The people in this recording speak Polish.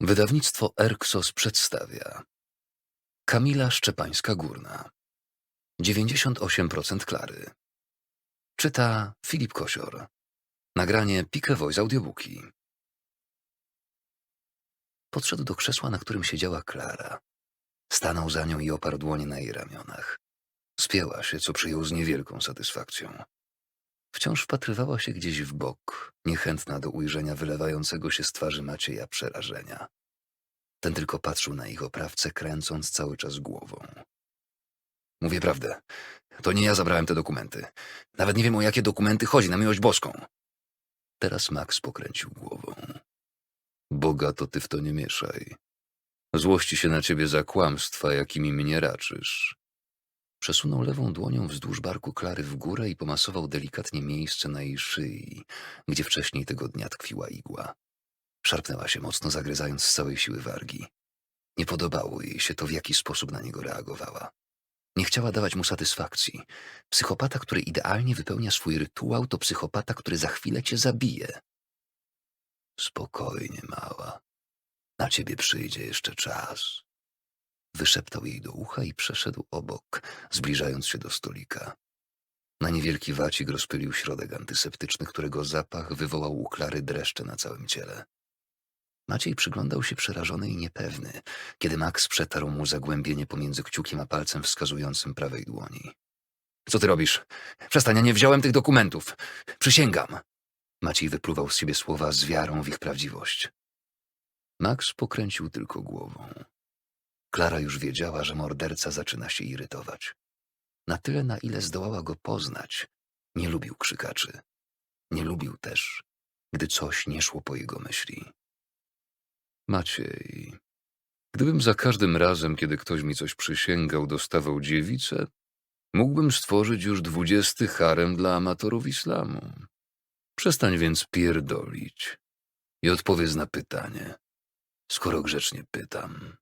Wydawnictwo Erksos przedstawia Kamila Szczepańska-Górna 98% Klary Czyta Filip Kosior Nagranie Pike Voice Audiobooki Podszedł do krzesła, na którym siedziała Klara. Stanął za nią i oparł dłonie na jej ramionach. Spięła się, co przyjął z niewielką satysfakcją. Wciąż wpatrywała się gdzieś w bok, niechętna do ujrzenia wylewającego się z twarzy Macieja przerażenia. Ten tylko patrzył na ich oprawcę, kręcąc cały czas głową. Mówię prawdę. To nie ja zabrałem te dokumenty. Nawet nie wiem, o jakie dokumenty chodzi, na miłość boską. Teraz Max pokręcił głową. Boga to ty w to nie mieszaj. Złości się na ciebie za kłamstwa, jakimi mnie raczysz. Przesunął lewą dłonią wzdłuż barku Klary w górę i pomasował delikatnie miejsce na jej szyi, gdzie wcześniej tego dnia tkwiła igła. Szarpnęła się mocno, zagryzając z całej siły wargi. Nie podobało jej się to, w jaki sposób na niego reagowała. Nie chciała dawać mu satysfakcji. Psychopata, który idealnie wypełnia swój rytuał, to psychopata, który za chwilę cię zabije. Spokojnie, mała. Na ciebie przyjdzie jeszcze czas. Wyszeptał jej do ucha i przeszedł obok, zbliżając się do stolika. Na niewielki wacik rozpylił środek antyseptyczny, którego zapach wywołał u Klary dreszcze na całym ciele. Maciej przyglądał się przerażony i niepewny, kiedy Max przetarł mu zagłębienie pomiędzy kciukiem a palcem wskazującym prawej dłoni. Co ty robisz? Przestań, ja nie wziąłem tych dokumentów. Przysięgam. Maciej wypluwał z siebie słowa z wiarą w ich prawdziwość. Max pokręcił tylko głową. Klara już wiedziała, że morderca zaczyna się irytować. Na tyle, na ile zdołała go poznać, nie lubił krzykaczy. Nie lubił też, gdy coś nie szło po jego myśli. Maciej, gdybym za każdym razem, kiedy ktoś mi coś przysięgał, dostawał dziewicę, mógłbym stworzyć już dwudziesty harem dla amatorów islamu. Przestań więc pierdolić i odpowiedz na pytanie, skoro grzecznie pytam.